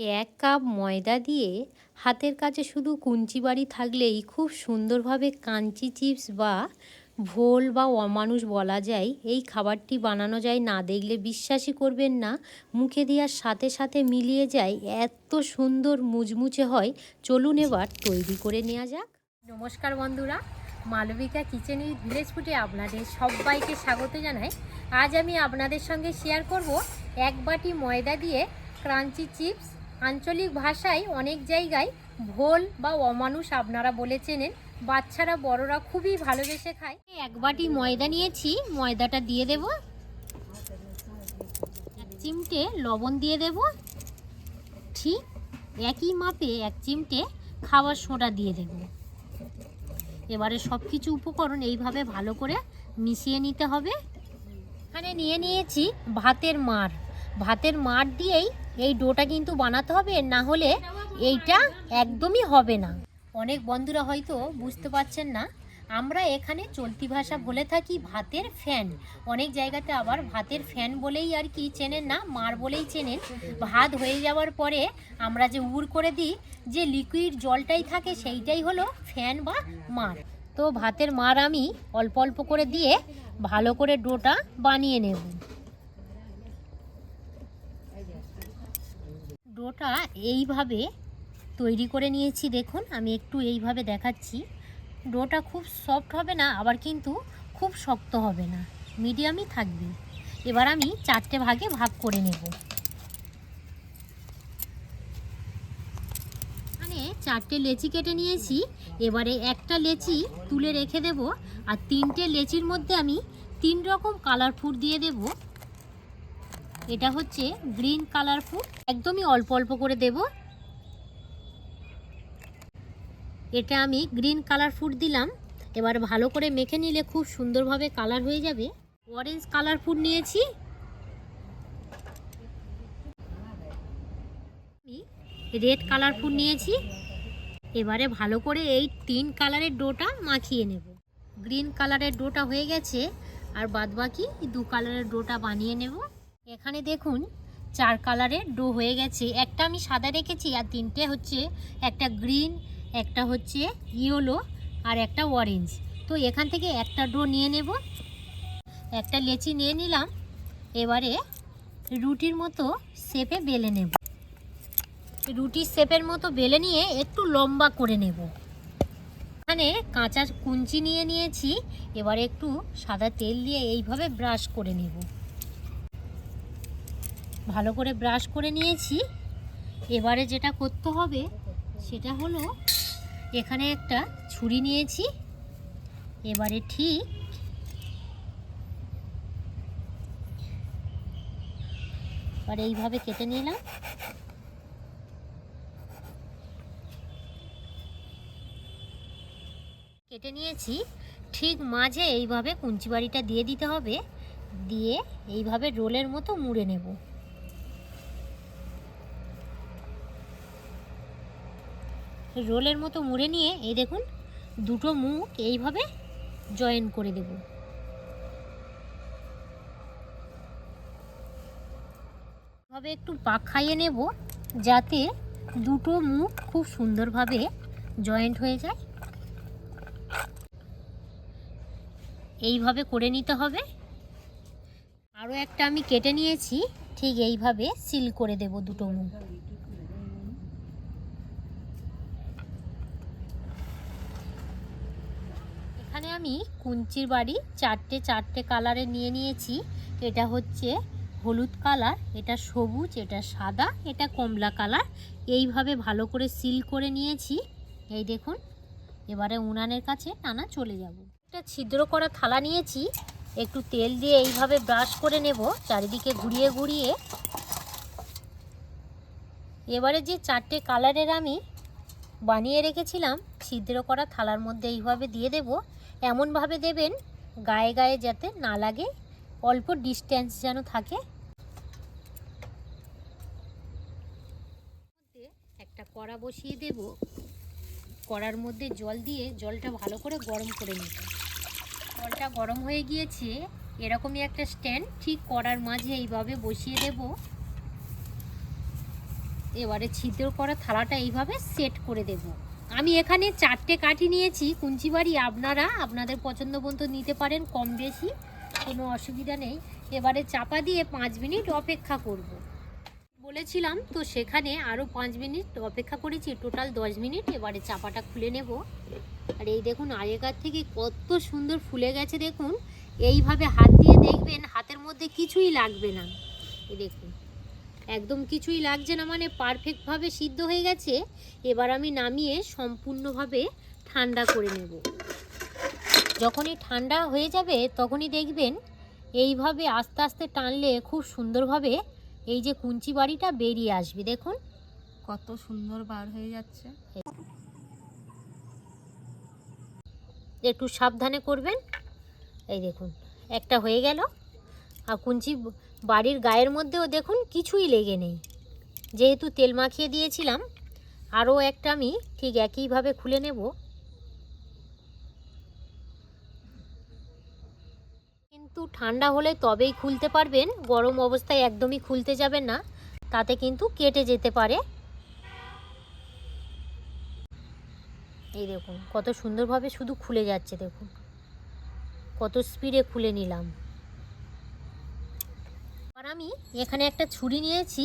এক কাপ ময়দা দিয়ে হাতের কাছে শুধু কুঞ্চি বাড়ি থাকলেই খুব সুন্দরভাবে কাঞ্চি চিপস বা ভোল বা অমানুষ বলা যায়, এই খাবারটি বানানো যায় না দেখলে বিশ্বাসই করবেন না। মুখে দেওয়ার সাথে সাথে মিলিয়ে যায়, এত সুন্দর মুচমুচে হয়। চলুন এবার তৈরি করে নেওয়া যাক। নমস্কার বন্ধুরা, মালবিকা কিচেন উইথ ভিলেজ ফুটে আপনাদের সবাইকে স্বাগত জানাই। আজ আমি আপনাদের সঙ্গে শেয়ার করব এক বাটি ময়দা দিয়ে ক্রাঞ্চি চিপস আঞ্চলিক ভাষায় অনেক জায়গায় ভোল বা অমানুষ আপনারা বলে চেনেন বাচ্চারা, বড়রা খুবই ভালোবেসে খায়। এক বাটি ময়দা নিয়েছি, ময়দাটা দিয়ে দেব। এক চিমটে লবণ দিয়ে দেব। ঠিক একই মাপে এক চিমটে খাবার সোডা দিয়ে দেব। এবারে সব কিছু উপকরণ এইভাবে ভালো করে মিশিয়ে নিতে হবে। এখানে নিয়ে নিয়েছি ভাতের মার ভাতের মার দিয়েই এই ডোটা কিন্তু বানাতে হবে, না হলে এইটা একদমই হবে না। অনেক বন্ধুরা হয়তো বুঝতে পারছেন না, আমরা এখানে চলতি ভাষা বলে থাকি ভাতের ফ্যান। অনেক জায়গাতে আবার ভাতের ফ্যান বলেই আর কি চেনেন না, মার বলেই চেনেন। ভাত হয়ে যাওয়ার পরে আমরা যে উড় করে দিই, যে লিকুইড জলটাই থাকে সেইটাই হলো ফ্যান বা মার। তো ভাতের মার আমি অল্প অল্প করে দিয়ে ভালো করে ডোটা বানিয়ে নেব। ডোটা এইভাবে তৈরি করে নিয়েছি, দেখুন, আমি একটু এইভাবে দেখাচ্ছি। ডোটা খুব সফট হবে না, আবার কিন্তু খুব শক্ত হবে না, মিডিয়ামই থাকবে। এবার আমি চারটে ভাগে ভাগ করে নেব। মানে চারটে লেচি কেটে নিয়েছি, এবারে একটা লেচি তুলে রেখে দেব, আর তিনটে লেচির মধ্যে আমি তিন রকম কালার ফুড দিয়ে দেব। এটা হচ্ছে গ্রিন কালার ফুড একদমই অল্প অল্প করে দেব। এটা আমি গ্রিন কালার ফুড দিলাম। এবার ভালো করে মেখে নিলে খুব সুন্দরভাবে কালার হয়ে যাবে। অরেঞ্জ কালার ফুড নিয়েছি। রেড কালার ফুড নিয়েছি। এবারে ভালো করে এই তিন কালারের ডোটা মাখিয়ে নেব। গ্রিন কালারের ডোটা হয়ে গেছে। আর বাদবাকি দু কালারের ডোটা বানিয়ে নেব। এখানে দেখুন, চার কালারের ডো হয়ে গেছে। একটা আমি সাদা রেখেছি আর তিনটে হচ্ছে একটা গ্রিন, একটা হচ্ছে ইয়েলো আর একটা অরেঞ্জ। তো এখান থেকে একটা ডো নিয়ে নেব। একটা লেচি নিয়ে নিলাম। এবারে রুটির মতো শেপে বেলে নেব। রুটির শেপের মতো বেলে নিয়ে একটু লম্বা করে নেব। এখানে কাঁচা কুঞ্চি নিয়ে নিয়েছি। এবারে একটু সাদা তেল দিয়ে এইভাবে ব্রাশ করে নেব। ভালো করে ব্রাশ করে নিয়েছি। এবারে যেটা করতে হবে, সেটা হলো এখানে একটা ছুরি নিয়েছি। এবারে ঠিক এবার এইভাবে কেটে নিলাম। কেটে নিয়েছি। ঠিক মাঝে এইভাবে কুঞ্চি বাড়িটা দিয়ে দিতে হবে। দিয়ে এইভাবে রোলের মতো মুড়ে নেব। রোলের মতো মুড়ে নিয়ে এই দেখুন, দুটো মুখ এইভাবে জয়েন করে দেব। ভাবে একটু পাক খাইয়ে নেব যাতে দুটো মুখ খুব সুন্দরভাবে জয়েন্ট হয়ে যায়। এইভাবে করে নিতে হবে। আরও একটা আমি কেটে নিয়েছি, ঠিক এইভাবে সিল করে দেব দুটো মুখ এখানে আমি কুঞ্চির বাড়ি চারটে চারটে কালারে নিয়ে নিয়েছি। এটা হচ্ছে হলুদ কালার, এটা সবুজ, এটা সাদা, এটা কমলা কালার। এইভাবে ভালো করে সিল করে নিয়েছি। এই দেখুন, এবারে উনানের কাছে টানা চলে যাব। একটা ছিদ্র করা থালা নিয়েছি। একটু তেল দিয়ে এইভাবে ব্রাশ করে নেব, চারিদিকে ঘুরিয়ে ঘুরিয়ে। এবারে যে চারটে কালারের আমি বানিয়ে রেখেছিলাম, ছিদ্র করা থালার মধ্যে এইভাবে দিয়ে দেব। এমনভাবে দেবেন, গায়ে গায়ে যাতে না লাগে, অল্প ডিস্ট্যান্স যেন থাকে। একটা কড়া বসিয়ে দেব। কড়ার মধ্যে জল দিয়ে জলটা ভালো করে গরম করে নেব। জলটা গরম হয়ে গিয়েছে, এরকমই একটা স্ট্যান্ড ঠিক কড়ার মাঝে এইভাবে বসিয়ে দেব। এবারে ছিদ্র করা থালাটা এইভাবে সেট করে দেব। আমি এখানে চারটে কাঠি নিয়েছি। কুঞ্চি বাড়ি আপনারা, আপনাদের পছন্দ মতো নিতে পারেন কম বেশি, কোনো অসুবিধা নেই। এবারে চাপা দিয়ে পাঁচ মিনিট অপেক্ষা করব। বলেছিলাম, তো সেখানে আরও পাঁচ মিনিট অপেক্ষা করেছি, টোটাল দশ মিনিট। এবারে চাপাটা খুলে নেব। আর এই দেখুন, আগেকার থেকে কত সুন্দর ফুলে গেছে দেখুন। এইভাবে হাত দিয়ে দেখবেন, হাতের মধ্যে কিছুই লাগবে না। এই দেখুন। একদম কিছুই লাগছে না মানে পারফেক্টভাবে সিদ্ধ হয়ে গেছে। এবার আমি নামিয়ে সম্পূর্ণভাবে ঠান্ডা করে নেব। যখনই ঠান্ডা হয়ে যাবে তখনই দেখবেন এইভাবে আস্তে আস্তে টানলে খুব সুন্দরভাবে এই যে কুঞ্চি বাড়িটা বেরিয়ে আসবে দেখুন। কত সুন্দর বার হয়ে যাচ্ছে। একটু সাবধানে করবেন। এই দেখুন একটা হয়ে গেল। আর কুঞ্চি বাড়ির গায়ের মধ্যেও দেখুন কিছুই লেগে নেই। যেহেতু তেল মাখিয়ে দিয়েছিলাম, আরও একটা আমি ঠিক একইভাবে খুলে নেব। কিন্তু ঠান্ডা হলে তবেই খুলতে পারবেন, গরম অবস্থায় একদমই খুলতে যাবেন না, তাতে কিন্তু কেটে যেতে পারে। এই দেখুন, কত সুন্দরভাবে শুধু খুলে যাচ্ছে, দেখুন। কত স্পিডে খুলে নিলাম। আমি এখানে একটা ছুরি নিয়েছি।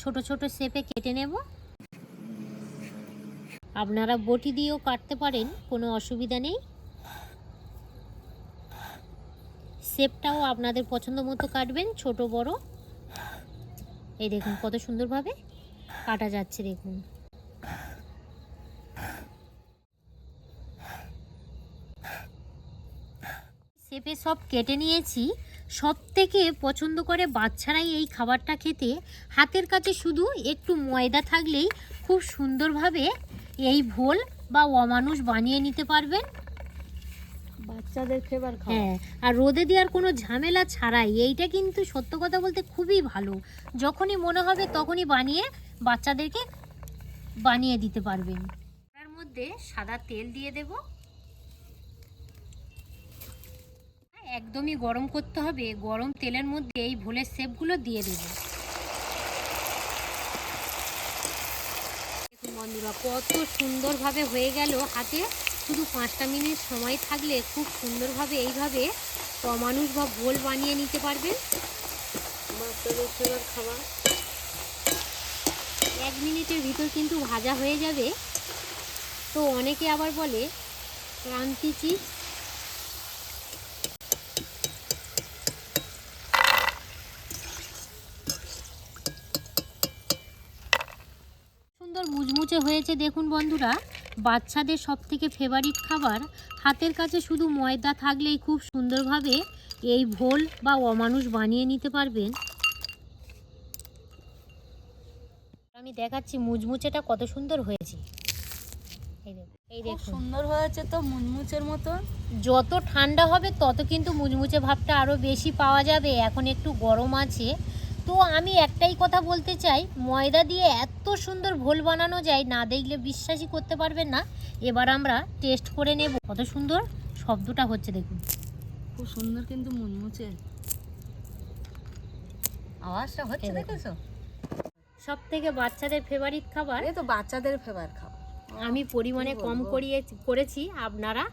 ছোট ছোট শেপে কেটে নেব। আপনারা বটি দিয়েও কাটতে পারেন, কোনো অসুবিধা নেই। শেপটাও আপনাদের পছন্দ মতো কাটবেন, ছোট, বড়। এই দেখুন কত সুন্দরভাবে কাটা যাচ্ছে, দেখুন। শেপে সব কেটে নিয়েছি। সব থেকে পছন্দ করে বাচ্চারাই এই খাবারটা খেতে হাতের কাছে শুধু একটু ময়দা থাকলেই খুব সুন্দরভাবে এই ভোল বা অমানুষ বানিয়ে নিতে পারবেন। বাচ্চাদের ফেভার হ্যাঁ আর রোদে দেওয়ার কোনো ঝামেলা ছাড়াই এইটা কিন্তু সত্য কথা বলতে খুবই ভালো। যখনই মনে হবে তখনই বানিয়ে বাচ্চাদেরকে বানিয়ে দিতে পারবেন। তার মধ্যে সাদা তেল দিয়ে দেব। একদমই গরম করতে হবে। গরম তেলের মধ্যে এই ভোলের শেপগুলো দিয়ে দেব। বন্ধুরা, কত সুন্দরভাবে হয়ে গেল হাতে। শুধু পাঁচটা মিনিট সময় থাকলে খুব সুন্দরভাবে এইভাবে মানুষ বা ভোল বানিয়ে নিতে পারবেন। খাবার। এক মিনিটের ভিতর কিন্তু ভাজা হয়ে যাবে। তো অনেকে আবার বলে, ক্রান্তি চিপস সুন্দর মুচমুচে হয়েছে দেখুন বন্ধুরা। বাচ্চাদের সব থেকে ফেভারিট খাবার হাতের কাছে শুধু ময়দা থাকলেই খুব সুন্দরভাবে এই ভোল বা অমানুষ বানিয়ে নিতে পারবেন। আমি দেখাচ্ছি মুচমুচেটা কত সুন্দর হয়েছে। এই দেখুন সুন্দর হয়েছে তো মুচমুচের মতো। যত ঠান্ডা হবে তত কিন্তু মুচমুচে ভাবটা আরও বেশি পাওয়া যাবে। এখন একটু গরম আছে তো আমি একটাই কথা বলতে চাই ময়দা দিয়ে এত সুন্দর ভোল বানানো যায় না দেখলে বিশ্বাসই করতে পারবেন না। এবার আমরা টেস্ট করে নেব। কত সুন্দর শব্দটা হচ্ছে দেখুন। খুব সুন্দর কিন্তু মুচমুচে। আওয়াজটা হচ্ছে দেখেছ? সব থেকে বাচ্চাদের ফেভারিট খাবার? এ তো বাচ্চাদের ফেভার খাবার। আমি পরিমাণে কম করিয়ে করেছি আপনারা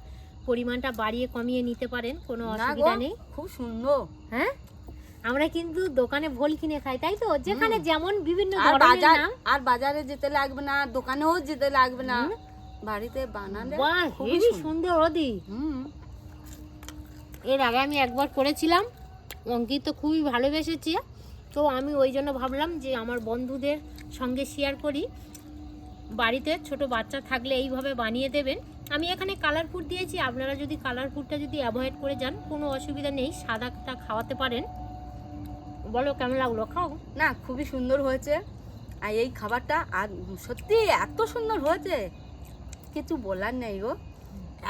পরিমাণটা বাড়িয়ে কমিয়ে নিতে পারেন কোনো অসুবিধা নেই। খুব সুন্দর। হ্যাঁ? আমরা কিন্তু দোকানে ভোল কিনে খাই তাই তো? যেখানে যেমন বিভিন্ন আর বাজার আর বাজারে যেতে লাগবে না দোকানেও যেতে লাগবে না। বাড়িতে বানালে বাহ সুন্দর। ওদি এর আগে আমি একবার করেছিলাম অঙ্কিত তো খুবই ভালোবেসেছে। তো আমি ওই জন্য ভাবলাম যে আমার বন্ধুদের সঙ্গে শেয়ার করি। বাড়িতে ছোট বাচ্চা থাকলে এইভাবে বানিয়ে দেবেন। আমি এখানে কালার ফুড দিয়েছি আপনারা যদি কালার ফুডটা যদি অ্যাভয়েড করে যান কোনো অসুবিধা নেই সাদাটা খাওয়াতে পারেন। বলো কেমন লাগল? খাও। না খুবই সুন্দর হয়েছে। আর এই খাবারটা আর সত্যি এত সুন্দর হয়েছে। কিছু বলার নেই গো।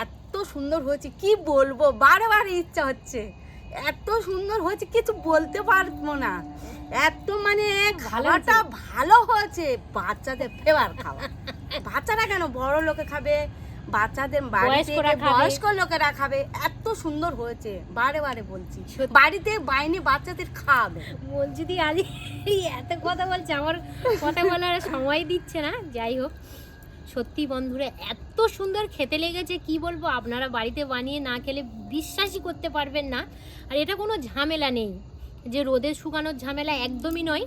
এত সুন্দর হয়েছে কি বলব? বারে বারে ইচ্ছা হচ্ছে। এত সুন্দর হয়েছে কিছু বলতে পারব না। এত মানে খাবারটা ভালো হয়েছে। বাচ্চাদের ফেভার খাবার। বাচ্চারা কেন বড় লোকে খাবে? বাচ্চাদের বাড়িতে বয়স্ক লোকেরা খাবে। এত সুন্দর হয়েছে। বারে বারে বলছি। বাড়িতে বাইনে বাচ্চাদের খাবে। খাওয়াবে মঞ্জুদি আজ এত কথা বলছে। আমার কথা বলার সময় দিচ্ছে না। যাই হোক সত্যি বন্ধুরা এত সুন্দর খেতে লেগেছে। কি বলব আপনারা বাড়িতে বানিয়ে না খেলে বিশ্বাসই করতে পারবেন না। আর এটা কোনো ঝামেলা নেই। যে রোদে শুকানোর ঝামেলা একদমই নয়।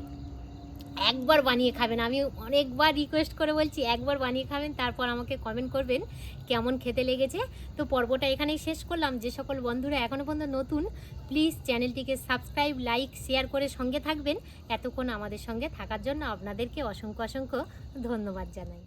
একবার বানিয়ে খাবেন। আমি অনেকবার রিকোয়েস্ট করে বলছি, একবার বানিয়ে খাবেন, তারপর আমাকে কমেন্ট করবেন কেমন খেতে লেগেছে। তো পর্বটা এখানেই শেষ করলাম। যে সকল বন্ধুরা এখনও পর্যন্ত নতুন প্লিজ চ্যানেলটিকে সাবস্ক্রাইব লাইক শেয়ার করে সঙ্গে থাকবেন। এতক্ষণ আমাদের সঙ্গে থাকার জন্য আপনাদেরকে অসংখ্য অসংখ্য ধন্যবাদ জানাই।